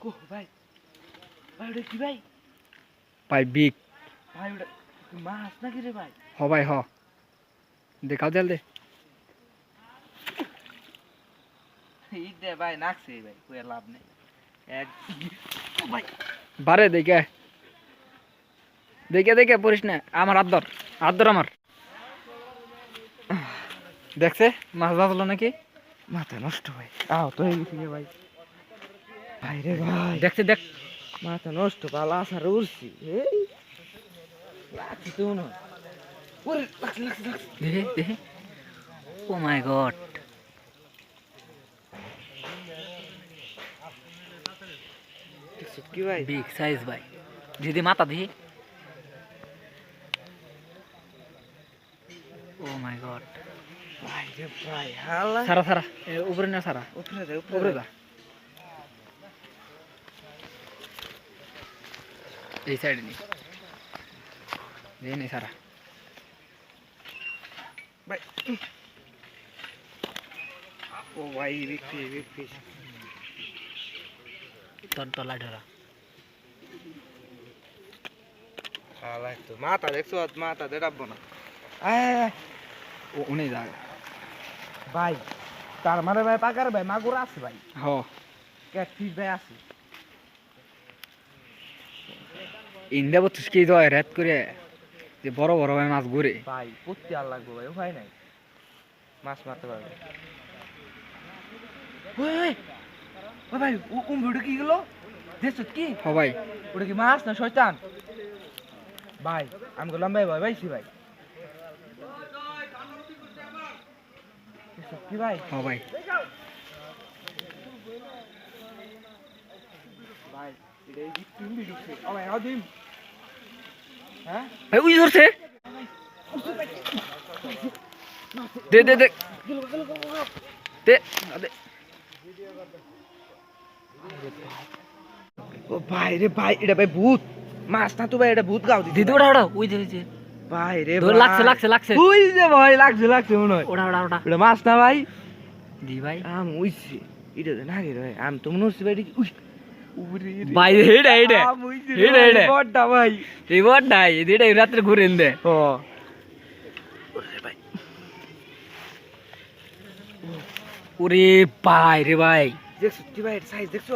কো ভাই ভাই ওটা কি ভাই? ভাই বিগ। ভাই ওটা মাছ নাকি রে ভাই? হ ভাই হ। দেখাও দেল দে। এই দে ভাই নাকছে ভাই কই লাভ নেই। এক ভাই। বারে দেখে। দেখে দেখে পড়িস না। আমার আদর আদর আমার। দেখছে মাছ বাজলো নাকি? মাথা নষ্ট ভাই। আও তো হয়ে গেছে ভাই। ভাই রে ভাই দেখছে দেখ মাথা নষ্ট পালা আসার উড়ছি এই লাগছে তো না ওরে লাগছে লাগছে লাগছে দেখে দেখে ও মাই গড দেখছ কি ভাই বিগ সাইজ ভাই দিদি মাথা দিহি ও মাই গড ভাই রে ভাই হালা সারা সারা এ, উপরে না সারা উপরে দে উপরে উপরে যা এই সাইডে নি দিয়ে নি সারা ভাই ও ভাই বিক্রি বিক্রি তোর তলা ধরা হালা তো মাথা দেখছ মাথা দে ডাববো না আয় ও উনি যা ভাই তার মানে ভাই পাকার ভাই মাগুর আছে ভাই হ ক্যাটফিশ ভাই আছে ইন্ডিয়া বত্রিশ কেজি হয় রেত করে যে বড় বড় ভাই মাছ ঘুরে। ভাই করতে আর লাগবে ভাই উপায় নাই। মাছ মারতে পারবে। ওই ওই ভাই ও কুম্ভীরটা কি গেল? দেখছ কি? হ ভাই। ওটা কি মাছ না শয়তান? ভাই আমি গেলাম ভাই ভাই ভাইছি ভাই। কি ভাই? হ ভাই। ভাই এটা এই কুম্ভীর ঢুকছে। ও ভাই হাও দিম হ্যাঁ ভাই উই ধরছে। দে দে দে। দে দে। ও ভাই রে ভাই এটা ভাই ভূত। মাছ না তো ভাই এটা ভূত গাও দিদি ওটা ওটা উই উই দে ভাই রে ভাই। লাগছে, লাগছে, লাগছে। ওই যে ভাই লাগছে লাগছে মনে হয়। ওটা ওটা ওটা এটা মাছ না ভাই? দি ভাই। আম উইছে। এটা না রে ভাই আম তো মনে হচ্ছে ভাই উই হেডা হেডা হেডা হেডা ভাই নাই রাত্রে ঘুরে দে ও ওরে ভাই রে ভাই দেখছ কি ভাই সাইজ দেখছ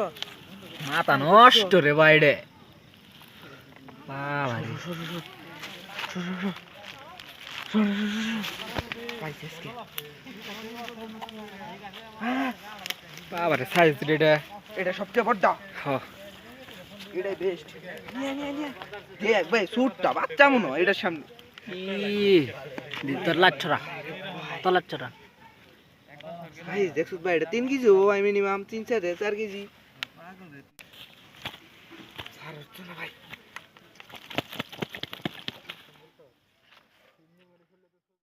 মাথা নষ্ট রে ভাই রে বাবা রে। বাবা রে সাইজ রে এটা এটা সবচেয়ে বড়টা হ এটাই বেস্ট নিয়ে নিয়ে নিয়ে। দেখ ভাই সুটটা বাচ্চা মনে হয় এটার সামনে। তোর লাচ্ছরা তোর লাচ্ছরা দেখছ ভাই এটা তিন কেজি ও ভাই মিনিমাম তিন চার চার কেজি। ভাই।